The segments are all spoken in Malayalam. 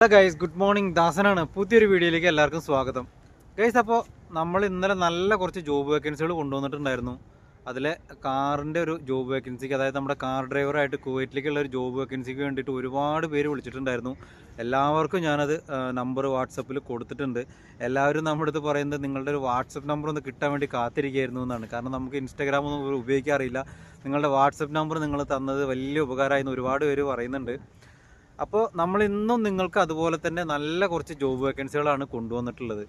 ഹലോ ഗൈസ് ഗുഡ് മോർണിംഗ് ദാസനാണ്. പുതിയൊരു വീഡിയോയിലേക്ക് എല്ലാവർക്കും സ്വാഗതം. ഗൈസ് അപ്പോൾ നമ്മൾ ഇന്നലെ നല്ല കുറച്ച് ജോബ് വേക്കൻസികൾ കൊണ്ടുവന്നിട്ടുണ്ടായിരുന്നു. അതിലെ കാറിന്റെ ഒരു ജോബ് വേക്കൻസിക്ക് അതായത് നമ്മുടെ കാർ ഡ്രൈവറായിട്ട് കുവൈറ്റിലേക്കുള്ള ഒരു ജോബ് വേക്കൻസിക്ക് വേണ്ടിയിട്ട് ഒരുപാട് പേര് വിളിച്ചിട്ടുണ്ടായിരുന്നു. എല്ലാവർക്കും ഞാനത് നമ്പർ വാട്സപ്പിൽ കൊടുത്തിട്ടുണ്ട്. എല്ലാവരും നമ്മുടെ അടുത്ത് പറയുന്നത് നിങ്ങളുടെ ഒരു വാട്സപ്പ് നമ്പർ ഒന്ന് കിട്ടാൻ വേണ്ടി കാത്തിരിക്കുകയായിരുന്നു എന്നാണ്. കാരണം നമുക്ക് ഇൻസ്റ്റാഗ്രാം ഒന്നും ഉപയോഗിക്കാറില്ല. നിങ്ങളുടെ വാട്സപ്പ് നമ്പർ നിങ്ങൾ തന്നത് വലിയ ഉപകാരമായിരുന്നു ഒരുപാട് പേര് പറയുന്നുണ്ട്. അപ്പോൾ നമ്മൾ ഇന്നും നിങ്ങൾക്ക് അതുപോലെ തന്നെ നല്ല കുറച്ച് ജോബ് വേക്കൻസികളാണ് കൊണ്ടുവന്നിട്ടുള്ളത്.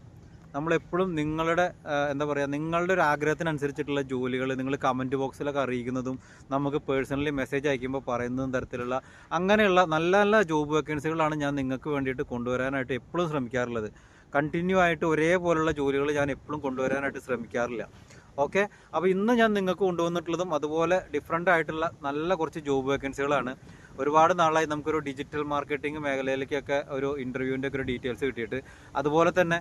നമ്മളെപ്പോഴും നിങ്ങളുടെ എന്താ പറയുക നിങ്ങളുടെ ഒരു ആഗ്രഹത്തിനനുസരിച്ചിട്ടുള്ള ജോലികൾ നിങ്ങൾ കമന്റ് ബോക്സിലൊക്കെ അറിയിക്കുന്നതും നമുക്ക് പേഴ്സണലി മെസ്സേജ് അയക്കുമ്പോൾ പറയുന്നതും തരത്തിലുള്ള അങ്ങനെയുള്ള നല്ല നല്ല ജോബ് വേക്കൻസികളാണ് ഞാൻ നിങ്ങൾക്ക് വേണ്ടിയിട്ട് കൊണ്ടുവരാനായിട്ട് എപ്പോഴും ശ്രമിക്കാറുള്ളത്. കണ്ടിന്യൂ ആയിട്ട് ഒരേപോലുള്ള ജോലികൾ ഞാൻ എപ്പോഴും കൊണ്ടുവരാനായിട്ട് ശ്രമിക്കാറില്ല. ഓക്കെ അപ്പോൾ ഇന്ന് ഞാൻ നിങ്ങൾക്ക് കൊണ്ടുവന്നിട്ടുള്ളതും അതുപോലെ ഡിഫറെന്റ് ആയിട്ടുള്ള നല്ല കുറച്ച് ജോബ് വേക്കൻസികളാണ് ഒരുപാട് നാളായി നമുക്കൊരു ഡിജിറ്റൽ മാർക്കറ്റിംഗ് മേഖലയിലേക്കൊക്കെ ഒരു ഇന്റർവ്യൂവിന്റെ ഒക്കെ ഒരു ഡീറ്റെയിൽസ് കിട്ടിയിട്ട്. അതുപോലെ തന്നെ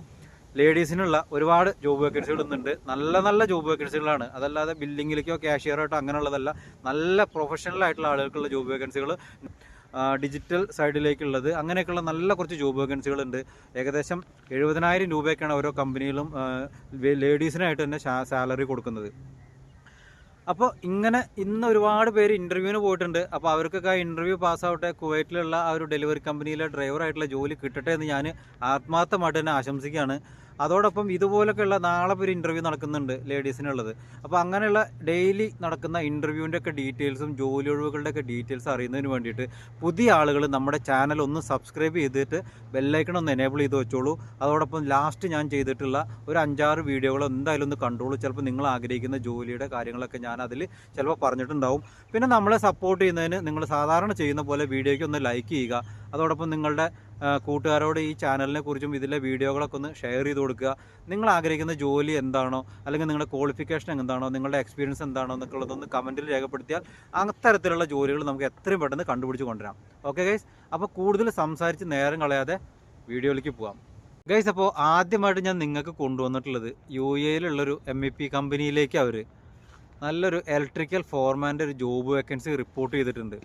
ലേഡീസിനുള്ള ഒരുപാട് ജോബ് വേക്കൻസികൾ ഇന്നുണ്ട് നല്ല നല്ല ജോബ് വേക്കൻസികളാണ് അതല്ലാതെ ബില്ലിങ്ങിലേക്കോ ക്യാഷിയറായിട്ടോ അങ്ങനെയുള്ളതല്ല. നല്ല പ്രൊഫഷണൽ ആയിട്ടുള്ള ആളുകൾക്കുള്ള ജോബ് വേക്കൻസികൾ ഡിജിറ്റൽ സൈഡിലേക്കുള്ളത് അങ്ങനെയൊക്കെയുള്ള നല്ല കുറച്ച് ജോബ് വേക്കൻസികളുണ്ട് ഏകദേശം എഴുപതിനായിരം രൂപയൊക്കെയാണ് ഓരോ കമ്പനിയിലും ലേഡീസിനായിട്ട് തന്നെ സാലറി കൊടുക്കുന്നത്. അപ്പോൾ ഇങ്ങനെ ഇന്ന് ഒരുപാട് പേര് ഇന്റർവ്യൂവിന് പോയിട്ടുണ്ട്. അപ്പോൾ അവർക്കൊക്കെ ആ ഇന്റർവ്യൂ പാസ്സാവട്ടെ കുവൈറ്റിലുള്ള ആ ഒരു ഡെലിവറി കമ്പനിയിലെ ഡ്രൈവറായിട്ടുള്ള ജോലി കിട്ടട്ടെ എന്ന് ഞാൻ ആത്മാർത്ഥമായിട്ട് തന്നെ ആശംസിക്കുകയാണ്. അതോടൊപ്പം ഇതുപോലൊക്കെയുള്ള നാളെ ഒരു ഇന്റർവ്യൂ നടക്കുന്നുണ്ട് ലേഡീസിനുള്ളത് അപ്പോൾ അങ്ങനെയുള്ള ഡെയിലി നടക്കുന്ന ഇന്റർവ്യൂവിന്റെ ഒക്കെ ഡീറ്റെയിൽസും ജോലി ഒഴിവുകളുടെ ഒക്കെ ഡീറ്റെയിൽസ് അറിയുന്നതിന് വേണ്ടിയിട്ട് പുതിയ ആളുകൾ നമ്മുടെ ചാനൽ ഒന്ന് സബ്സ്ക്രൈബ് ചെയ്തിട്ട് ബെല്ലൈക്കൺ ഒന്ന് എനേബിൾ ചെയ്ത് വെച്ചോളൂ. അതോടൊപ്പം ലാസ്റ്റ് ഞാൻ ചെയ്തിട്ടുള്ള ഒരു അഞ്ചാറ് വീഡിയോകൾ എന്തായാലും ഒന്ന് കണ്ടോളൂ. ചിലപ്പോൾ നിങ്ങൾ ആഗ്രഹിക്കുന്ന ജോലിയുടെ കാര്യങ്ങളൊക്കെ ഞാൻ അതിൽ ചിലപ്പോൾ പറഞ്ഞിട്ടുണ്ടാവും. പിന്നെ നമ്മളെ സപ്പോർട്ട് ചെയ്യുന്നതിന് നിങ്ങൾ സാധാരണ ചെയ്യുന്ന പോലെ വീഡിയോയ്ക്ക് ഒന്ന് ലൈക്ക് ചെയ്യുക. അതോടൊപ്പം നിങ്ങളുടെ കൂട്ടുകാരോട് ഈ ചാനലിനെ കുറിച്ചും ഇതിലെ വീഡിയോകളൊക്കെ ഒന്ന് ഷെയർ ചെയ്ത് കൊടുക്കുക. നിങ്ങൾ ആഗ്രഹിക്കുന്ന ജോലി എന്താണോ അല്ലെങ്കിൽ നിങ്ങളുടെ ക്വാളിഫിക്കേഷൻ എന്താണോ നിങ്ങളുടെ എക്സ്പീരിയൻസ് എന്താണോ എന്നൊക്കെയുള്ളതൊന്ന് കമന്റിൽ രേഖപ്പെടുത്തിയാൽ അത്തരത്തിലുള്ള ജോലികൾ നമുക്ക് എത്രയും പെട്ടെന്ന് കണ്ടുപിടിച്ച് കൊണ്ടുവരാം. ഓക്കെ ഗൈസ് അപ്പോൾ കൂടുതൽ സംസാരിച്ച് നേരം കളയാതെ വീഡിയോയിലേക്ക് പോകാം ഗൈസ് അപ്പോൾ ആദ്യമായിട്ട് ഞാൻ നിങ്ങൾക്ക് കൊണ്ടുവന്നിട്ടുള്ളത് യു എയിലുള്ളൊരു എം ഇ പി കമ്പനിയിലേക്ക് അവർ നല്ലൊരു ഇലക്ട്രിക്കൽ ഫോർമാന്റെ ഒരു ജോബ് വേക്കൻസി റിപ്പോർട്ട് ചെയ്തിട്ടുണ്ട്.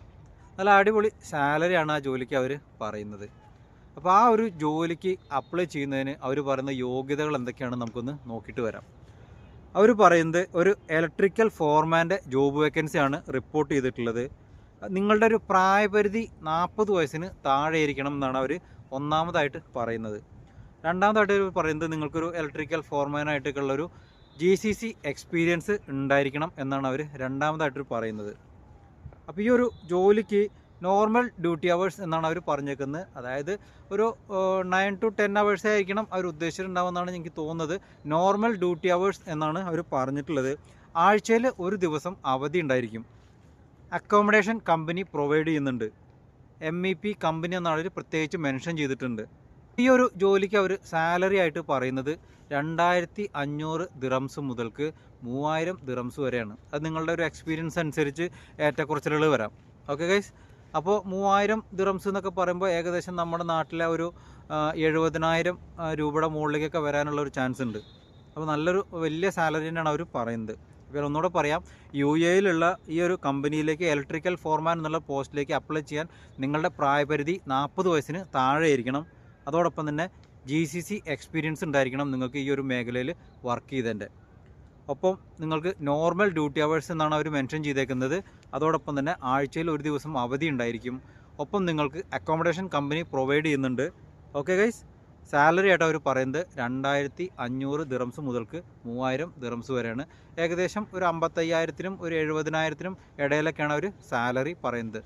നല്ല അടിപൊളി സാലറിയാണ് ആ ജോലിക്ക് അവർ പറയുന്നത്. അപ്പോൾ ആ ഒരു ജോലിക്ക് അപ്ലൈ ചെയ്യുന്നതിന് അവർ പറയുന്ന യോഗ്യതകൾ എന്തൊക്കെയാണെന്ന് നമുക്കൊന്ന് നോക്കിയിട്ട് വരാം. അവർ പറയുന്നത് ഒരു ഇലക്ട്രിക്കൽ ഫോർമാന്റെ ജോബ് വേക്കൻസിയാണ് റിപ്പോർട്ട് ചെയ്തിട്ടുള്ളത്. നിങ്ങളുടെ ഒരു പ്രായപരിധി നാൽപ്പത് വയസ്സിന് താഴെ ഇരിക്കണം എന്നാണ് അവർ ഒന്നാമതായിട്ട് പറയുന്നത്. രണ്ടാമതായിട്ട് പറയുന്നത് നിങ്ങൾക്കൊരു ഇലക്ട്രിക്കൽ ഫോർമാനായിട്ടൊക്കെയുള്ളൊരു ജി സി സി എക്സ്പീരിയൻസ് ഉണ്ടായിരിക്കണം എന്നാണ് അവർ രണ്ടാമതായിട്ട് പറയുന്നത്. അപ്പോൾ ഈ ഒരു ജോലിക്ക് നോർമൽ ഡ്യൂട്ടി അവേഴ്സ് എന്നാണ് അവർ പറഞ്ഞേക്കുന്നത്. അതായത് ഒരു നയൻ ടു ടെൻ അവേഴ്സേ ആയിരിക്കണം അവർ ഉദ്ദേശിച്ചിട്ടുണ്ടാവുമെന്നാണ് എനിക്ക് തോന്നുന്നത്. നോർമൽ ഡ്യൂട്ടി അവേഴ്സ് എന്നാണ് അവർ പറഞ്ഞിട്ടുള്ളത്. ആഴ്ചയിൽ ഒരു ദിവസം അവധി ഉണ്ടായിരിക്കും. അക്കോമഡേഷൻ കമ്പനി പ്രൊവൈഡ് ചെയ്യുന്നുണ്ട്. എം ഇ പി കമ്പനി എന്നാണ് പ്രത്യേകിച്ച് മെൻഷൻ ചെയ്തിട്ടുണ്ട്. ഈ ഒരു ജോലിക്ക് അവർ സാലറി ആയിട്ട് പറയുന്നത് രണ്ടായിരത്തി അഞ്ഞൂറ് ദിറംസ് മുതൽക്ക് മൂവായിരം ദിറംസ് വരെയാണ്. അത് നിങ്ങളുടെ ഒരു എക്സ്പീരിയൻസ് അനുസരിച്ച് ഏറ്റക്കുറച്ചിലുകൾ വരാം. ഓക്കെ ഗൈസ് അപ്പോൾ മൂവായിരം ദിറംസ് എന്നൊക്കെ പറയുമ്പോൾ ഏകദേശം നമ്മുടെ നാട്ടിലെ ഒരു എഴുപതിനായിരം രൂപയുടെ മുകളിലേക്കൊക്കെ വരാനുള്ള ഒരു ചാൻസ് ഉണ്ട്. അപ്പോൾ നല്ലൊരു വലിയ സാലറി തന്നെയാണ് അവർ പറയുന്നത്. വേറെ ഒന്നുകൂടെ പറയാം. യു എയിലുള്ള ഈ ഒരു കമ്പനിയിലേക്ക് ഇലക്ട്രിക്കൽ ഫോർമാൻ എന്നുള്ള പോസ്റ്റിലേക്ക് അപ്ലൈ ചെയ്യാൻ നിങ്ങളുടെ പ്രായപരിധി നാൽപ്പത് വയസ്സിന് താഴെ ഇരിക്കണം അതോടൊപ്പം തന്നെ ജി സി സി എക്സ്പീരിയൻസ് ഉണ്ടായിരിക്കണം നിങ്ങൾക്ക് ഈ ഒരു മേഖലയിൽ വർക്ക് ചെയ്തതിന്റെ. ഒപ്പം നിങ്ങൾക്ക് നോർമൽ ഡ്യൂട്ടി അവേഴ്സ് എന്നാണ് അവർ മെൻഷൻ ചെയ്തേക്കുന്നത്. അതോടൊപ്പം തന്നെ ആഴ്ചയിൽ ഒരു ദിവസം അവധി ഉണ്ടായിരിക്കും. ഒപ്പം നിങ്ങൾക്ക് അക്കോമഡേഷൻ കമ്പനി പ്രൊവൈഡ് ചെയ്യുന്നുണ്ട്. ഓക്കെ ഗൈസ് സാലറി ആയിട്ട് അവർ പറയുന്നത്. രണ്ടായിരത്തി അഞ്ഞൂറ് ദിറംസ് മുതൽക്ക് മൂവായിരം ദിറംസ് വരെയാണ്. ഏകദേശം ഒരു അമ്പത്തയ്യായിരത്തിനും ഒരു എഴുപതിനായിരത്തിനും ഇടയിലൊക്കെയാണ് അവർ സാലറി പറയുന്നത്.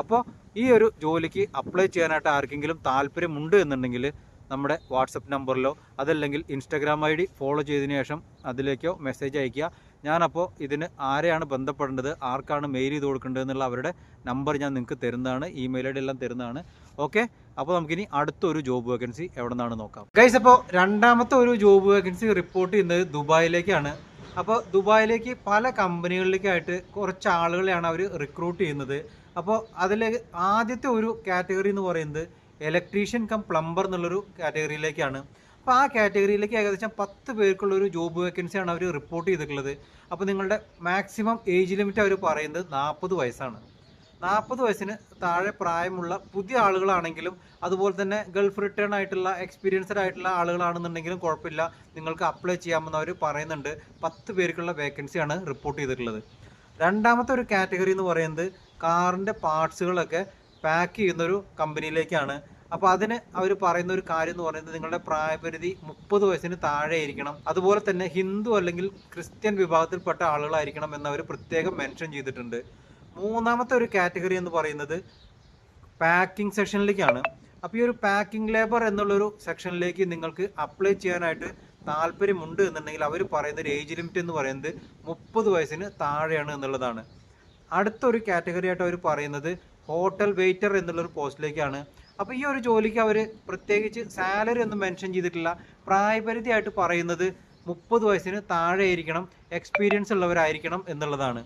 അപ്പോൾ ഈ ഒരു ജോലിക്ക് അപ്ലൈ ചെയ്യാനായിട്ട് ആർക്കെങ്കിലും താല്പര്യമുണ്ട് എന്നുണ്ടെങ്കിൽ നമ്മുടെ വാട്സപ്പ് നമ്പറിലോ അതല്ലെങ്കിൽ ഇൻസ്റ്റാഗ്രാം ഐ ഡി ഫോളോ ചെയ്തതിന് ശേഷം അതിലേക്കോ മെസ്സേജ് അയയ്ക്കുക. ഞാനപ്പോൾ ഇതിന് ആരെയാണ് ബന്ധപ്പെടേണ്ടത്? ആർക്കാണ് മെയിൽ ചെയ്ത് കൊടുക്കേണ്ടത് എന്നുള്ള അവരുടെ നമ്പർ ഞാൻ നിങ്ങൾക്ക് തരുന്നതാണ് ഇമെയിൽ ഐ എല്ലാം തരുന്നതാണ്. ഓക്കെ? അപ്പോൾ നമുക്കിനി അടുത്തൊരു ജോബ് വേക്കൻസി എവിടെ നിന്നാണ് നോക്കാം. ഗൈസ് അപ്പോൾ രണ്ടാമത്തെ ഒരു ജോബ് വേക്കൻസി റിപ്പോർട്ട് ചെയ്യുന്നത് ദുബായിലേക്കാണ്. അപ്പോൾ ദുബായിലേക്ക് പല കമ്പനികളിലേക്കായിട്ട് കുറച്ച് ആളുകളെയാണ് അവർ റിക്രൂട്ട് ചെയ്യുന്നത്. അപ്പോൾ അതിൽ ആദ്യത്തെ ഒരു കാറ്റഗറി എന്ന് പറയുന്നത് ഇലക്ട്രീഷ്യൻ കം പ്ലംബർ എന്നുള്ളൊരു കാറ്റഗറിയിലേക്കാണ് അപ്പോൾ ആ കാറ്റഗറിയിലേക്ക് ഏകദേശം പത്ത് പേർക്കുള്ള ഒരു ജോബ് വേക്കൻസിയാണ് അവർ റിപ്പോർട്ട് ചെയ്തിട്ടുള്ളത്. അപ്പോൾ നിങ്ങളുടെ മാക്സിമം ഏജ് ലിമിറ്റ് അവർ പറയുന്നത് നാൽപ്പത് വയസ്സാണ്. നാൽപ്പത് വയസ്സിന് താഴെ പ്രായമുള്ള പുതിയ ആളുകളാണെങ്കിലും അതുപോലെ തന്നെ ഗൾഫ് റിട്ടേൺ ആയിട്ടുള്ള എക്സ്പീരിയൻസ്ഡ് ആയിട്ടുള്ള ആളുകളാണെന്നുണ്ടെങ്കിലും കുഴപ്പമില്ല. നിങ്ങൾക്ക് അപ്ലൈ ചെയ്യാമെന്ന് അവർ പറയുന്നുണ്ട്. പത്ത് പേർക്കുള്ള വേക്കൻസിയാണ് റിപ്പോർട്ട് ചെയ്തിട്ടുള്ളത്. രണ്ടാമത്തെ ഒരു കാറ്റഗറി എന്ന് പറയുന്നത് കാറിന്റെ പാർട്സുകളൊക്കെ പാക്ക് ചെയ്യുന്ന ഒരു കമ്പനിയിലേക്കാണ് അപ്പോൾ അതിന് അവർ പറയുന്ന ഒരു കാര്യം എന്ന് പറയുന്നത് നിങ്ങളുടെ പ്രായപരിധി മുപ്പത് വയസ്സിന് താഴെ ആയിരിക്കണം അതുപോലെ തന്നെ ഹിന്ദു അല്ലെങ്കിൽ ക്രിസ്ത്യൻ വിഭാഗത്തിൽപ്പെട്ട ആളുകളായിരിക്കണം എന്ന് അവർ പ്രത്യേകം മെൻഷൻ ചെയ്തിട്ടുണ്ട്. മൂന്നാമത്തെ ഒരു കാറ്റഗറി എന്ന് പറയുന്നത് പാക്കിംഗ് സെക്ഷനിലേക്കാണ് അപ്പോൾ ഈ ഒരു പാക്കിംഗ് ലേബർ എന്നുള്ളൊരു സെക്ഷനിലേക്ക് നിങ്ങൾക്ക് അപ്ലൈ ചെയ്യാനായിട്ട് താല്പര്യമുണ്ട് എന്നുണ്ടെങ്കിൽ അവർ പറയുന്ന ഒരു ഏജ് ലിമിറ്റ് എന്ന് പറയുന്നത് മുപ്പത് വയസ്സിന് താഴെയാണ് എന്നുള്ളതാണ്. അടുത്തൊരു കാറ്റഗറി ആയിട്ട് അവർ പറയുന്നത് ഹോട്ടൽ വെയിറ്റർ എന്നുള്ളൊരു പോസ്റ്റിലേക്കാണ് അപ്പോൾ ഈ ഒരു ജോലിക്ക് അവർ പ്രത്യേകിച്ച് സാലറി ഒന്നും മെൻഷൻ ചെയ്തിട്ടില്ല. പ്രായപരിധിയായിട്ട് പറയുന്നത് മുപ്പത് വയസ്സിന് താഴെ ആയിരിക്കണം എക്സ്പീരിയൻസ് ഉള്ളവരായിരിക്കണം എന്നുള്ളതാണ്.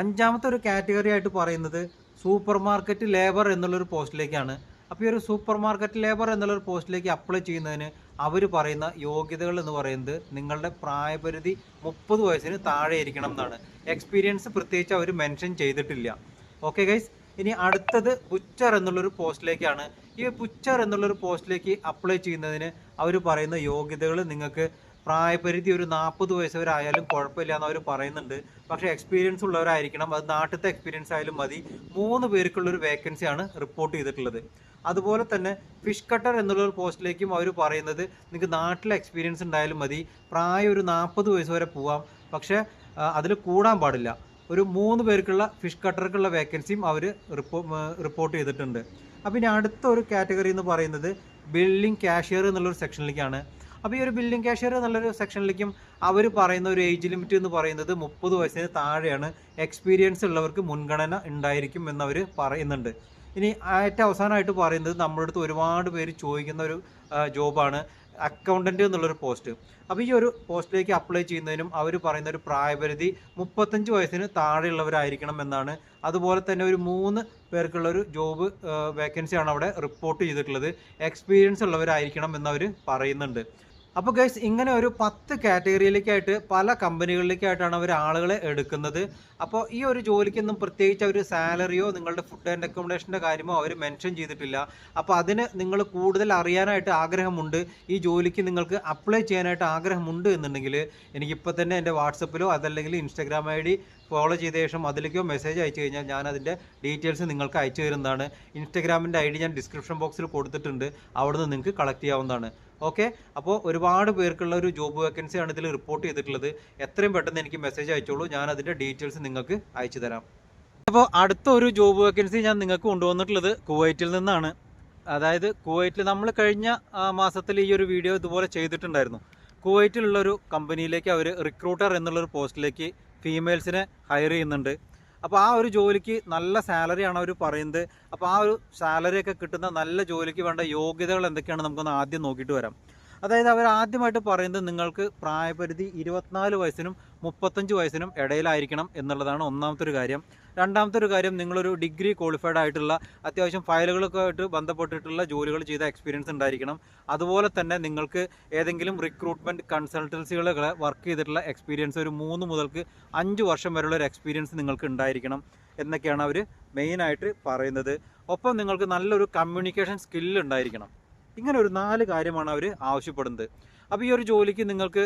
അഞ്ചാമത്തെ ഒരു കാറ്റഗറി ആയിട്ട് പറയുന്നത് സൂപ്പർ മാർക്കറ്റ് ലേബർ എന്നുള്ളൊരു പോസ്റ്റിലേക്കാണ്. അപ്പോൾ ഈ ഒരു സൂപ്പർ മാർക്കറ്റ് ലേബർ എന്നുള്ളൊരു പോസ്റ്റിലേക്ക് അപ്ലൈ ചെയ്യുന്നതിന് അവർ പറയുന്ന യോഗ്യതകൾ എന്ന് പറയുന്നത് നിങ്ങളുടെ പ്രായപരിധി മുപ്പത് വയസ്സിന് താഴെ ആയിരിക്കണം എന്നാണ്. എക്സ്പീരിയൻസ് പ്രത്യേകിച്ച് അവർ മെൻഷൻ ചെയ്തിട്ടില്ല. ഓക്കെ ഗൈസ് ഇനി അടുത്തത് ബുച്ചർ എന്നുള്ളൊരു പോസ്റ്റിലേക്കാണ്. ഈ ബുച്ചർ എന്നുള്ളൊരു പോസ്റ്റിലേക്ക് അപ്ലൈ ചെയ്യുന്നതിന് അവർ പറയുന്ന യോഗ്യതകൾ നിങ്ങൾക്ക് പ്രായപരിധി ഒരു നാൽപ്പത് വയസ്സ് വരെ ആയാലും കുഴപ്പമില്ല എന്ന് അവർ പറയുന്നുണ്ട്. പക്ഷേ എക്സ്പീരിയൻസ് ഉള്ളവരായിരിക്കണം. അത് നാട്ടിലത്തെ എക്സ്പീരിയൻസ് ആയാലും മതി. മൂന്ന് പേർക്കുള്ളൊരു വേക്കൻസിയാണ് റിപ്പോർട്ട് ചെയ്തിട്ടുള്ളത്. അതുപോലെ തന്നെ ഫിഷ് കട്ടർ എന്നുള്ള പോസ്റ്റിലേക്കും അവർ പറയുന്നത് നിങ്ങൾക്ക് നാട്ടിലെ എക്സ്പീരിയൻസ് ഉണ്ടായാലും മതി. പ്രായം ഒരു നാൽപ്പത് വയസ്സ് വരെ പോവാം. പക്ഷേ അതിൽ കൂടാൻ പാടില്ല. ഒരു മൂന്ന് പേർക്കുള്ള ഫിഷ് കട്ടർക്കുള്ള വേക്കൻസിയും അവർ റിപ്പോ റിപ്പോർട്ട് ചെയ്തിട്ടുണ്ട്. അപ്പോൾ ഇനി അടുത്ത ഒരു കാറ്റഗറി എന്ന് പറയുന്നത് ബില്ലിംഗ് കാഷ്യർ എന്നുള്ളൊരു സെക്ഷനിലേക്കാണ് അപ്പോൾ ഈ ഒരു ബില്ലിംഗ് കാഷ്യർ എന്നുള്ളൊരു സെക്ഷനിലേക്കും അവർ പറയുന്ന ഒരു ഏജ് ലിമിറ്റ് എന്ന് പറയുന്നത് മുപ്പത് വയസ്സിന് താഴെയാണ്. എക്സ്പീരിയൻസ് ഉള്ളവർക്ക് മുൻഗണന ഉണ്ടായിരിക്കും എന്നവർ പറയുന്നുണ്ട്. ഇനി ഏറ്റവും അവസാനമായിട്ട് പറയുന്നത് നമ്മുടെ അടുത്ത് ഒരുപാട് പേര് ചോദിക്കുന്ന ഒരു ജോബാണ് അക്കൗണ്ടന്റ് എന്നുള്ളൊരു പോസ്റ്റ് അപ്പോൾ ഈ ഒരു പോസ്റ്റിലേക്ക് അപ്ലൈ ചെയ്യുന്നതിനും അവർ പറയുന്ന ഒരു പ്രായപരിധി മുപ്പത്തഞ്ച് വയസ്സിന് താഴെയുള്ളവരായിരിക്കണം എന്നാണ്. അതുപോലെ തന്നെ ഒരു മൂന്ന് പേർക്കുള്ള ഒരു ജോബ് വേക്കൻസിയാണ് അവിടെ റിപ്പോർട്ട് ചെയ്തിട്ടുള്ളത്. എക്സ്പീരിയൻസ് ഉള്ളവരായിരിക്കണം എന്നവർ പറയുന്നുണ്ട്. അപ്പോൾ ഗൈസ് ഇങ്ങനെ ഒരു പത്ത് കാറ്റഗറിയിലേക്കായിട്ട് പല കമ്പനികളിലേക്കായിട്ടാണ് അവർ ആളുകളെ എടുക്കുന്നത്. അപ്പോൾ ഈ ഒരു ജോലിക്കൊന്നും പ്രത്യേകിച്ച് അവർ സാലറിയോ നിങ്ങളുടെ ഫുഡ് ആൻഡ് അക്കോമഡേഷന്റെ കാര്യമോ അവർ മെൻഷൻ ചെയ്തിട്ടില്ല. അപ്പോൾ അതിന് നിങ്ങൾ കൂടുതൽ അറിയാനായിട്ട് ആഗ്രഹമുണ്ട്. ഈ ജോലിക്ക് നിങ്ങൾക്ക് അപ്ലൈ ചെയ്യാനായിട്ട് ആഗ്രഹമുണ്ട് എന്നുണ്ടെങ്കിൽ എനിക്കിപ്പോൾ തന്നെ എന്റെ വാട്സപ്പിലോ അതല്ലെങ്കിൽ ഇൻസ്റ്റാഗ്രാം ഐ ഡി ഫോളോ ചെയ്ത ശേഷം അതിലേക്കോ മെസ്സേജ് അയച്ചു കഴിഞ്ഞാൽ ഞാൻ അതിന്റെ ഡീറ്റെയിൽസ് നിങ്ങൾക്ക് അയച്ചു തരുന്നതാണ്. ഇൻസ്റ്റഗ്രാമിന്റെ ഐ ഡി ഞാൻ ഡിസ്ക്രിപ്ഷൻ ബോക്സിൽ കൊടുത്തിട്ടുണ്ട്. അവിടെ നിന്ന് നിങ്ങൾക്ക് കളക്ട് ചെയ്യാവുന്നതാണ്. ഓക്കെ അപ്പോൾ ഒരുപാട് പേർക്കുള്ള ഒരു ജോബ് വേക്കൻസിയാണ് ഇതിൽ റിപ്പോർട്ട് ചെയ്തിട്ടുള്ളത്. എത്രയും പെട്ടെന്ന് എനിക്ക് മെസ്സേജ് അയച്ചോളൂ. ഞാൻ അതിന്റെ ഡീറ്റെയിൽസ് നിങ്ങൾക്ക് അയച്ചു തരാം. അപ്പോൾ അടുത്ത ഒരു ജോബ് വേക്കൻസി ഞാൻ നിങ്ങൾക്ക് കൊണ്ടുവന്നിട്ടുള്ളത് കുവൈറ്റിൽ നിന്നാണ്. അതായത് കുവൈറ്റിൽ നമ്മൾ കഴിഞ്ഞ മാസത്തിൽ ഈ ഒരു വീഡിയോ ഇതുപോലെ ചെയ്തിട്ടുണ്ടായിരുന്നു. കുവൈറ്റിലുള്ള ഒരു കമ്പനിയിലേക്ക് അവർ റിക്രൂട്ടർ എന്നുള്ളൊരു പോസ്റ്റിലേക്ക് ഫീമെയിൽസിനെ ഹയർ ചെയ്യുന്നുണ്ട്. അപ്പോൾ ആ ഒരു ജോലിക്ക് നല്ല സാലറിയാണ് അവർ പറയുന്നത്. അപ്പോൾ ആ ഒരു സാലറിയൊക്കെ കിട്ടുന്ന നല്ല ജോലിക്ക് വേണ്ട യോഗ്യതകൾ എന്തൊക്കെയാണ് നമുക്കൊന്ന് ആദ്യം നോക്കിയിട്ട് വരാം. അതായത് അവർ ആദ്യമായിട്ട് പറയുന്നത് നിങ്ങൾക്ക് പ്രായപരിധി ഇരുപത്തിനാല് വയസ്സിനും മുപ്പത്തഞ്ച് വയസ്സിനും ഇടയിലായിരിക്കണം എന്നുള്ളതാണ് ഒന്നാമത്തെ ഒരു കാര്യം. രണ്ടാമത്തെ ഒരു കാര്യം നിങ്ങളൊരു ഡിഗ്രി ക്വാളിഫൈഡ് ആയിട്ടുള്ള അത്യാവശ്യം ഫയലുകളൊക്കെ ആയിട്ട് ബന്ധപ്പെട്ടിട്ടുള്ള ജോലികൾ ചെയ്ത എക്സ്പീരിയൻസ് ഉണ്ടായിരിക്കണം. അതുപോലെ തന്നെ നിങ്ങൾക്ക് ഏതെങ്കിലും റിക്രൂട്ട്മെന്റ് കൺസൾട്ടൻസികളെ വർക്ക് ചെയ്തിട്ടുള്ള എക്സ്പീരിയൻസ് ഒരു മൂന്ന് മുതൽക്ക് അഞ്ച് വർഷം വരെയുള്ള ഒരു എക്സ്പീരിയൻസ് നിങ്ങൾക്ക് ഉണ്ടായിരിക്കണം എന്നൊക്കെയാണ് അവർ മെയിനായിട്ട് പറയുന്നത്. ഒപ്പം നിങ്ങൾക്ക് നല്ലൊരു കമ്മ്യൂണിക്കേഷൻ സ്കില്ല് ഉണ്ടായിരിക്കണം. ഇങ്ങനെ ഒരു നാല് കാര്യമാണ് അവർ ആവശ്യപ്പെടുന്നത്. അപ്പോൾ ഈ ഒരു ജോലിക്ക് നിങ്ങൾക്ക്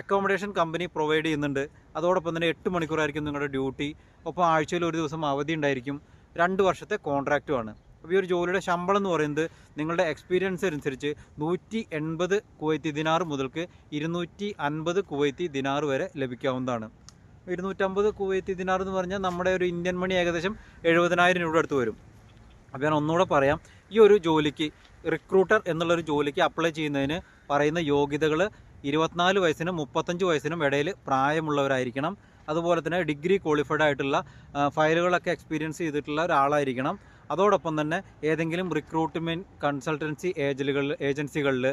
അക്കോമഡേഷൻ കമ്പനി പ്രൊവൈഡ് ചെയ്യുന്നുണ്ട്. അതോടൊപ്പം തന്നെ എട്ട് മണിക്കൂറായിരിക്കും നിങ്ങളുടെ ഡ്യൂട്ടി ഒപ്പം ആഴ്ചയിൽ ഒരു ദിവസം അവധി ഉണ്ടായിരിക്കും. രണ്ട് വർഷത്തെ കോൺട്രാക്റ്റുമാണ് അപ്പോൾ ഈ ഒരു ജോലിയുടെ ശമ്പളം എന്ന് പറയുന്നത് നിങ്ങളുടെ എക്സ്പീരിയൻസ് അനുസരിച്ച് നൂറ്റി എൺപത് കുവൈത്തി ദിനാർ മുതൽക്ക് ഇരുന്നൂറ്റി അൻപത് കുവൈത്തി ദിനാർ വരെ ലഭിക്കാവുന്നതാണ്. ഇരുന്നൂറ്റമ്പത് കുവൈത്തി ദിനാർ എന്ന് പറഞ്ഞാൽ നമ്മുടെ ഒരു ഇന്ത്യൻ മണി ഏകദേശം എഴുപതിനായിരം രൂപ അടുത്ത് വരും. അപ്പോൾ ഞാൻ ഒന്നുകൂടെ പറയാം. ഈ ഒരു ജോലിക്ക് റിക്രൂട്ടർ എന്നുള്ളൊരു ജോലിക്ക് അപ്ലൈ ചെയ്യുന്നതിന് പറയുന്ന യോഗ്യതകൾ ഇരുപത്തിനാല് വയസ്സിനും മുപ്പത്തഞ്ച് വയസ്സിനും ഇടയിൽ പ്രായമുള്ളവരായിരിക്കണം. അതുപോലെ തന്നെ ഡിഗ്രി ക്വാളിഫൈഡ് ആയിട്ടുള്ള ഫയലുകളൊക്കെ എക്സ്പീരിയൻസ് ചെയ്തിട്ടുള്ള ഒരാളായിരിക്കണം. അതോടൊപ്പം തന്നെ ഏതെങ്കിലും റിക്രൂട്ട്മെന്റ് കൺസൾട്ടൻസി ഏജലുകളിൽ ഏജൻസികളിൽ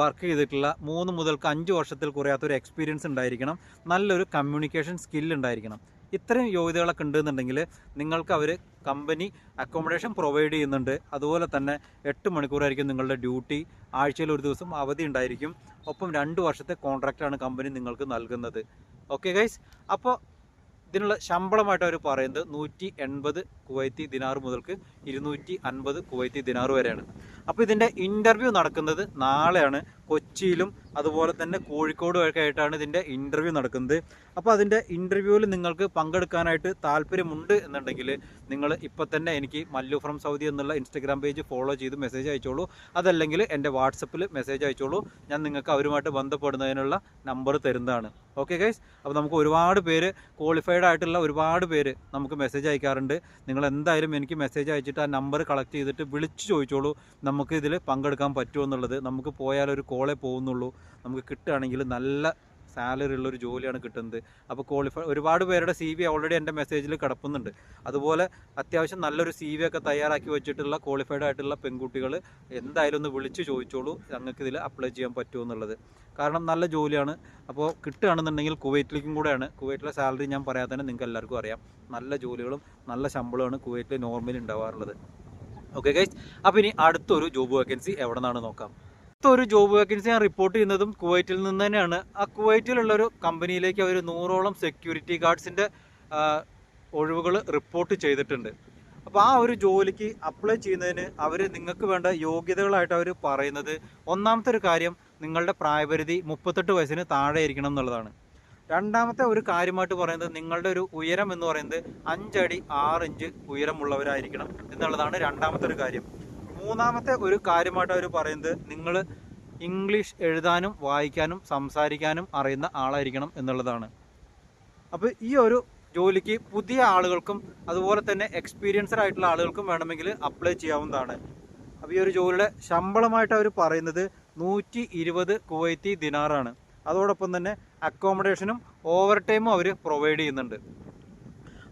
വർക്ക് ചെയ്തിട്ടുള്ള മൂന്ന് മുതൽക്ക് അഞ്ച് വർഷത്തിൽ കുറയാത്തൊരു എക്സ്പീരിയൻസ് ഉണ്ടായിരിക്കണം. നല്ലൊരു കമ്മ്യൂണിക്കേഷൻ സ്കില്ല് ഉണ്ടായിരിക്കണം. ഇത്രയും യോഗ്യതകളൊക്കെ ഉണ്ടെന്നുണ്ടെങ്കിൽ നിങ്ങൾക്ക് അവർ കമ്പനി അക്കോമഡേഷൻ പ്രൊവൈഡ് ചെയ്യുന്നുണ്ട്. അതുപോലെ തന്നെ എട്ട് മണിക്കൂറായിരിക്കും നിങ്ങളുടെ ഡ്യൂട്ടി ആഴ്ചയിൽ ഒരു ദിവസം അവധി ഉണ്ടായിരിക്കും. ഒപ്പം രണ്ട് വർഷത്തെ കോൺട്രാക്റ്റാണ് കമ്പനി നിങ്ങൾക്ക് നൽകുന്നത്. ഓക്കെ ഗൈസ് അപ്പോൾ ഇതിനുള്ള ശമ്പളമായിട്ട് അവർ പറയുന്നത് നൂറ്റി എൺപത് കുവൈത്തി ദിനാർ മുതൽക്ക് ഇരുന്നൂറ്റി അൻപത് കുവൈത്തി ദിനാർ വരെയാണ്. അപ്പോൾ ഇതിന്റെ ഇന്റർവ്യൂ നടക്കുന്നത് നാളെയാണ്. കൊച്ചിയിലും അതുപോലെ തന്നെ കോഴിക്കോടും ഒക്കെ ആയിട്ടാണ് ഇതിന്റെ ഇന്റർവ്യൂ നടക്കുന്നത്. അപ്പോൾ അതിന്റെ ഇന്റർവ്യൂവിൽ നിങ്ങൾക്ക് പങ്കെടുക്കാനായിട്ട് താല്പര്യമുണ്ട് എന്നുണ്ടെങ്കിൽ നിങ്ങൾ ഇപ്പം തന്നെ എനിക്ക് മല്ലു ഫ്രം സൗദി എന്നുള്ള ഇൻസ്റ്റഗ്രാം പേജ് ഫോളോ ചെയ്ത് മെസ്സേജ് അയച്ചോളൂ. അതല്ലെങ്കിൽ എന്റെ വാട്സപ്പിൽ മെസ്സേജ് അയച്ചോളൂ. ഞാൻ നിങ്ങൾക്ക് അവരുമായിട്ട് ബന്ധപ്പെടുന്നതിനുള്ള നമ്പർ തരുന്നതാണ്. ഓക്കെ ഗൈസ് അപ്പോൾ നമുക്ക് ഒരുപാട് പേര് ക്വാളിഫൈഡ് ആയിട്ടുള്ള ഒരുപാട് പേര് നമുക്ക് മെസ്സേജ് അയക്കാറുണ്ട്. നിങ്ങൾ എന്തായാലും എനിക്ക് മെസ്സേജ് അയച്ചിട്ട് ആ നമ്പർ കളക്ട് ചെയ്തിട്ട് വിളിച്ച് ചോദിച്ചോളൂ. നമുക്ക് ഇതിൽ പങ്കെടുക്കാൻ പറ്റുമോ എന്നുള്ളത്. നമുക്ക് പോയാലൊരു കോളേ പോകുന്നുള്ളൂ. നമുക്ക് കിട്ടുകയാണെങ്കിൽ നല്ല സാലറി ഉള്ളൊരു ജോലിയാണ് കിട്ടുന്നത്. അപ്പോൾ ക്വാളിഫൈ ഒരുപാട് പേരുടെ സി വി ഓൾറെഡി എന്റെ മെസ്സേജിൽ കിടപ്പുന്നുണ്ട്. അതുപോലെ അത്യാവശ്യം നല്ലൊരു സി വി ഒക്കെ തയ്യാറാക്കി വെച്ചിട്ടുള്ള ക്വാളിഫൈഡ് ആയിട്ടുള്ള പെൺകുട്ടികൾ എന്തായാലും ഒന്ന് വിളിച്ച് ചോദിച്ചോളൂ ഞങ്ങൾക്ക് ഇതിൽ അപ്ലൈ ചെയ്യാൻ പറ്റുമോ എന്നുള്ളത്. കാരണം നല്ല ജോലിയാണ്. അപ്പോൾ കിട്ടുകയാണെന്നുണ്ടെങ്കിൽ കുവൈറ്റിലേക്കും കൂടെയാണ്. കുവൈറ്റിലെ സാലറി ഞാൻ പറയാതെ തന്നെ നിങ്ങൾക്ക് എല്ലാവർക്കും അറിയാം. നല്ല ജോലികളും നല്ല ശമ്പളമാണ് കുവൈറ്റിൽ നോർമലി ഉണ്ടാവാറുള്ളത് ഓക്കെ ഗൈസ് അപ്പോൾ ഇനി അടുത്തൊരു ജോബ് വേക്കൻസി എവിടെ നിന്നാണ് നോക്കാം. അടുത്തൊരു ജോബ് വേക്കൻസി ഞാൻ റിപ്പോർട്ട് ചെയ്യുന്നതും കുവൈറ്റിൽ നിന്ന് തന്നെയാണ്. ആ കുവൈറ്റിലുള്ളൊരു കമ്പനിയിലേക്ക് അവർ നൂറോളം സെക്യൂരിറ്റി ഗാർഡ്സിന്റെ ഒഴിവുകൾ റിപ്പോർട്ട് ചെയ്തിട്ടുണ്ട്. അപ്പോൾ ആ ഒരു ജോലിക്ക് അപ്ലൈ ചെയ്യുന്നതിന് അവർ നിങ്ങൾക്ക് വേണ്ട യോഗ്യതകളായിട്ട് അവർ പറയുന്നത് ഒന്നാമത്തെ ഒരു കാര്യം നിങ്ങളുടെ പ്രായപരിധി മുപ്പത്തെട്ട് വയസ്സിന് താഴെ ഇരിക്കണം എന്നുള്ളതാണ്. രണ്ടാമത്തെ ഒരു കാര്യമായിട്ട് പറയുന്നത് നിങ്ങളുടെ ഒരു ഉയരം എന്ന് പറയുന്നത് അഞ്ചടി ആറ് ഇഞ്ച് ഉയരമുള്ളവരായിരിക്കണം എന്നുള്ളതാണ് രണ്ടാമത്തെ ഒരു കാര്യം. മൂന്നാമത്തെ ഒരു കാര്യമായിട്ട് അവർ പറയുന്നത് നിങ്ങൾ ഇംഗ്ലീഷ് എഴുതാനും വായിക്കാനും സംസാരിക്കാനും അറിയുന്ന ആളായിരിക്കണം എന്നുള്ളതാണ്. അപ്പോൾ ഈ ഒരു ജോലിക്ക് പുതിയ ആളുകൾക്കും അതുപോലെ തന്നെ എക്സ്പീരിയൻസ്ഡ് ആയിട്ടുള്ള ആളുകൾക്കും വേണമെങ്കിൽ അപ്ലൈ ചെയ്യാവുന്നതാണ്. അപ്പോൾ ഈ ഒരു ജോലിയുടെ ശമ്പളമായിട്ട് അവർ പറയുന്നത് നൂറ്റി ഇരുപത് കുവൈത്തി ദിനാറാണ്. അതോടൊപ്പം തന്നെ അക്കോമഡേഷനും ഓവർ ടൈമും അവർ പ്രൊവൈഡ് ചെയ്യുന്നുണ്ട്.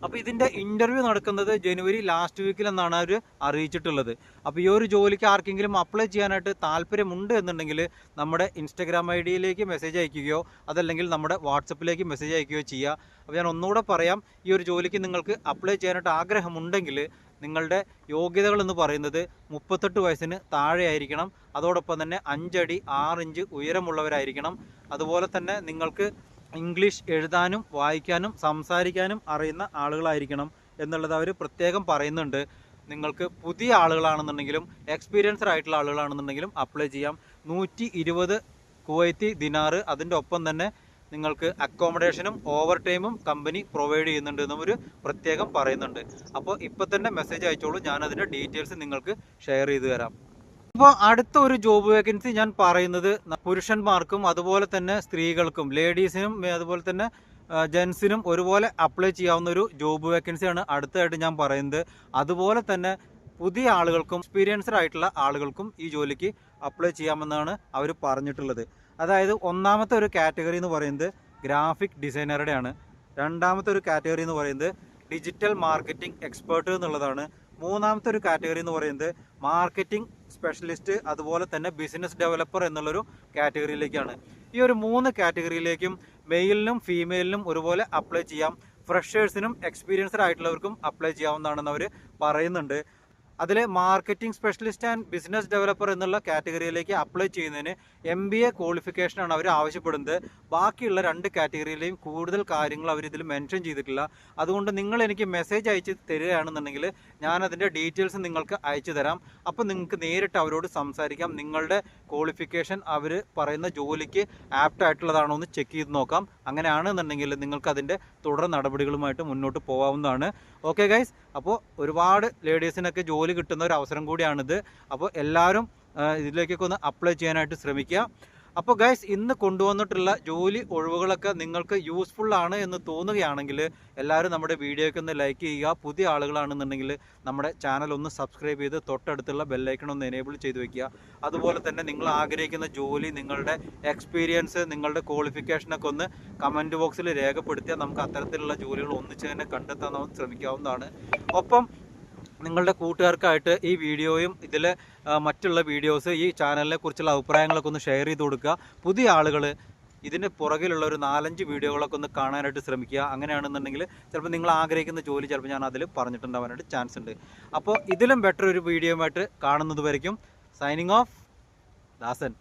അപ്പോൾ ഇതിന്റെ ഇന്റർവ്യൂ നടക്കുന്നത് ജനുവരി ലാസ്റ്റ് വീക്കിൽ എന്നാണ് അവർ അറിയിച്ചിട്ടുള്ളത്. അപ്പോൾ ഈ ഒരു ജോലിക്ക് ആർക്കെങ്കിലും അപ്ലൈ ചെയ്യാനായിട്ട് താല്പര്യമുണ്ട് എന്നുണ്ടെങ്കിൽ നമ്മുടെ ഇൻസ്റ്റഗ്രാം ഐ ഡിയിലേക്ക് മെസ്സേജ് അയക്കുകയോ അതല്ലെങ്കിൽ നമ്മുടെ വാട്സപ്പിലേക്ക് മെസ്സേജ് അയക്കുകയോ ചെയ്യുക. അപ്പോൾ ഞാൻ ഒന്നുകൂടെ പറയാം ഈ ഒരു ജോലിക്ക് നിങ്ങൾക്ക് അപ്ലൈ ചെയ്യാനായിട്ട് ആഗ്രഹമുണ്ടെങ്കിൽ നിങ്ങളുടെ യോഗ്യതകൾ എന്ന് പറയുന്നത് മുപ്പത്തെട്ട് വയസ്സിന് താഴെ ആയിരിക്കണം അതോടൊപ്പം തന്നെ അഞ്ചടി ആറിഞ്ച് ഉയരമുള്ളവരായിരിക്കണം. അതുപോലെ തന്നെ നിങ്ങൾക്ക് ഇംഗ്ലീഷ് എഴുതാനും വായിക്കാനും സംസാരിക്കാനും അറിയുന്ന ആളുകളായിരിക്കണം എന്നുള്ളത് അവർ പ്രത്യേകം പറയുന്നുണ്ട്. നിങ്ങൾക്ക് പുതിയ ആളുകളാണെന്നുണ്ടെങ്കിലും എക്സ്പീരിയൻസ്ഡ് ആയിട്ടുള്ള ആളുകളാണെന്നുണ്ടെങ്കിലും അപ്ലൈ ചെയ്യാം. നൂറ്റി ഇരുപത് കുവൈത്തി ദിനാറ് അതിന്റെ ഒപ്പം തന്നെ നിങ്ങൾക്ക് അക്കോമഡേഷനും ഓവർ ടൈമും കമ്പനി പ്രൊവൈഡ് ചെയ്യുന്നുണ്ട് എന്നും ഒരു പ്രത്യേകം പറയുന്നുണ്ട്. അപ്പോൾ ഇപ്പം തന്നെ മെസ്സേജ് അയച്ചോളൂ. ഞാനതിന്റെ ഡീറ്റെയിൽസ് നിങ്ങൾക്ക് ഷെയർ ചെയ്തു തരാം. അപ്പോൾ അടുത്ത ഒരു ജോബ് വേക്കൻസി ഞാൻ പറയുന്നത് പുരുഷന്മാർക്കും അതുപോലെ തന്നെ സ്ത്രീകൾക്കും ലേഡീസിനും അതുപോലെ തന്നെ ജെൻസിനും ഒരുപോലെ അപ്ലൈ ചെയ്യാവുന്ന ഒരു ജോബ് വേക്കൻസിയാണ് അടുത്തതായിട്ട് ഞാൻ പറയുന്നത്. അതുപോലെ തന്നെ പുതിയ ആളുകൾക്കും എക്സ്പീരിയൻസ്ഡ് ആയിട്ടുള്ള ആളുകൾക്കും ഈ ജോലിക്ക് അപ്ലൈ ചെയ്യാമെന്നാണ് അവർ പറഞ്ഞിട്ടുള്ളത്. അതായത് ഒന്നാമത്തെ ഒരു കാറ്റഗറി എന്ന് പറയുന്നത് ഗ്രാഫിക് ഡിസൈനറുടെയാണ് രണ്ടാമത്തെ ഒരു കാറ്റഗറി എന്ന് പറയുന്നത് ഡിജിറ്റൽ മാർക്കറ്റിംഗ് എക്സ്പേർട്ട് എന്നുള്ളതാണ്. മൂന്നാമത്തെ ഒരു കാറ്റഗറി എന്ന് പറയുന്നത് മാർക്കറ്റിംഗ് സ്പെഷ്യലിസ്റ്റ് അതുപോലെ തന്നെ ബിസിനസ് ഡെവലപ്പർ എന്നുള്ളൊരു കാറ്റഗറിയിലേക്കാണ് ഈ ഒരു മൂന്ന് കാറ്റഗറിയിലേക്കും മെയിലിനും ഫീമെയിലിനും ഒരുപോലെ അപ്ലൈ ചെയ്യാം. ഫ്രഷേഴ്സിനും എക്സ്പീരിയൻസ്ഡ് ആയിട്ടുള്ളവർക്കും അപ്ലൈ ചെയ്യാവുന്നതാണെന്ന് അവർ പറയുന്നുണ്ട്. അതിൽ marketing specialist and business developer എന്നുള്ള കാറ്റഗറിയിലേക്ക് അപ്ലൈ ചെയ്യുന്നതിന് എം ബി എ ക്വാളിഫിക്കേഷനാണ് അവർ ആവശ്യപ്പെടുന്നത്. ബാക്കിയുള്ള രണ്ട് കാറ്റഗറിയിലെയും കൂടുതൽ കാര്യങ്ങൾ അവർ ഇതിൽ മെൻഷൻ ചെയ്തിട്ടില്ല. അതുകൊണ്ട് നിങ്ങൾ എനിക്ക് മെസ്സേജ് അയച്ച് തരികയാണെന്നുണ്ടെങ്കിൽ ഞാൻ അതിന്റെ ഡീറ്റെയിൽസ് നിങ്ങൾക്ക് അയച്ചു തരാം. അപ്പോൾ നിങ്ങൾക്ക് നേരിട്ട് അവരോട് സംസാരിക്കാം. നിങ്ങളുടെ ക്വാളിഫിക്കേഷൻ അവർ പറയുന്ന ജോലിക്ക് ആപ്റ്റ് ആയിട്ടുള്ളതാണോ എന്ന് ചെക്ക് ചെയ്ത് നോക്കാം. അങ്ങനെയാണെന്നുണ്ടെങ്കിൽ നിങ്ങൾക്ക് അതിന്റെ തുടർ നടപടികളുമായിട്ട് മുന്നോട്ട് പോകാവുന്നതാണ്. ഓക്കെ ഗൈസ് അപ്പോൾ ഒരുപാട് ലേഡീസിനൊക്കെ ജോലി കിട്ടുന്ന ഒരു അവസരം കൂടിയാണിത്. അപ്പോൾ എല്ലാവരും ഇതിലേക്കൊക്കെ ഒന്ന് അപ്ലൈ ചെയ്യാനായിട്ട് ശ്രമിക്കുക. അപ്പോൾ ഗൈസ് ഇന്ന് കൊണ്ടുവന്നിട്ടുള്ള ജോലി ഒഴിവുകളൊക്കെ നിങ്ങൾക്ക് യൂസ്ഫുൾ ആണ് എന്ന് തോന്നുകയാണെങ്കിൽ എല്ലാവരും നമ്മുടെ വീഡിയോയ്ക്ക് ഒന്ന് ലൈക്ക് ചെയ്യുക. പുതിയ ആളുകളാണെന്നുണ്ടെങ്കിൽ നമ്മുടെ ചാനൽ ഒന്ന് സബ്സ്ക്രൈബ് ചെയ്ത് തൊട്ടടുത്തുള്ള ബെല്ലൈക്കൺ ഒന്ന് എനേബിൾ ചെയ്ത് വെക്കുക. അതുപോലെ തന്നെ നിങ്ങൾ ആഗ്രഹിക്കുന്ന ജോലി നിങ്ങളുടെ എക്സ്പീരിയൻസ് നിങ്ങളുടെ ക്വാളിഫിക്കേഷനൊക്കെ ഒന്ന് കമന്റ് ബോക്സിൽ രേഖപ്പെടുത്തിയാൽ നമുക്ക് അത്തരത്തിലുള്ള ജോലികൾ ഒന്നിച്ച് തന്നെ കണ്ടെത്താൻ ശ്രമിക്കാവുന്നതാണ്. ഒപ്പം നിങ്ങളുടെ കൂട്ടുകാർക്കായിട്ട് ഈ വീഡിയോയും ഇതിൽ മറ്റുള്ള വീഡിയോസ് ഈ ചാനലിനെ കുറിച്ചുള്ള അഭിപ്രായങ്ങളൊക്കെ ഒന്ന് ഷെയർ ചെയ്ത് കൊടുക്കുക. പുതിയ ആളുകൾ ഇതിന് പുറകിലുള്ള ഒരു നാലഞ്ച് വീഡിയോകളൊക്കെ ഒന്ന് കാണാനായിട്ട് ശ്രമിക്കുക. അങ്ങനെയാണെന്നുണ്ടെങ്കിൽ ചിലപ്പോൾ നിങ്ങൾ ആഗ്രഹിക്കുന്ന ജോലി ചിലപ്പോൾ ഞാൻ അതിൽ പറഞ്ഞിട്ടുണ്ടാവാനായിട്ട് ചാൻസ് ഉണ്ട്. അപ്പോൾ ഇതിലും ബെറ്റർ ഒരു വീഡിയോയുമായിട്ട് കാണുന്നത് വരയ്ക്കും. Signing off Dasan.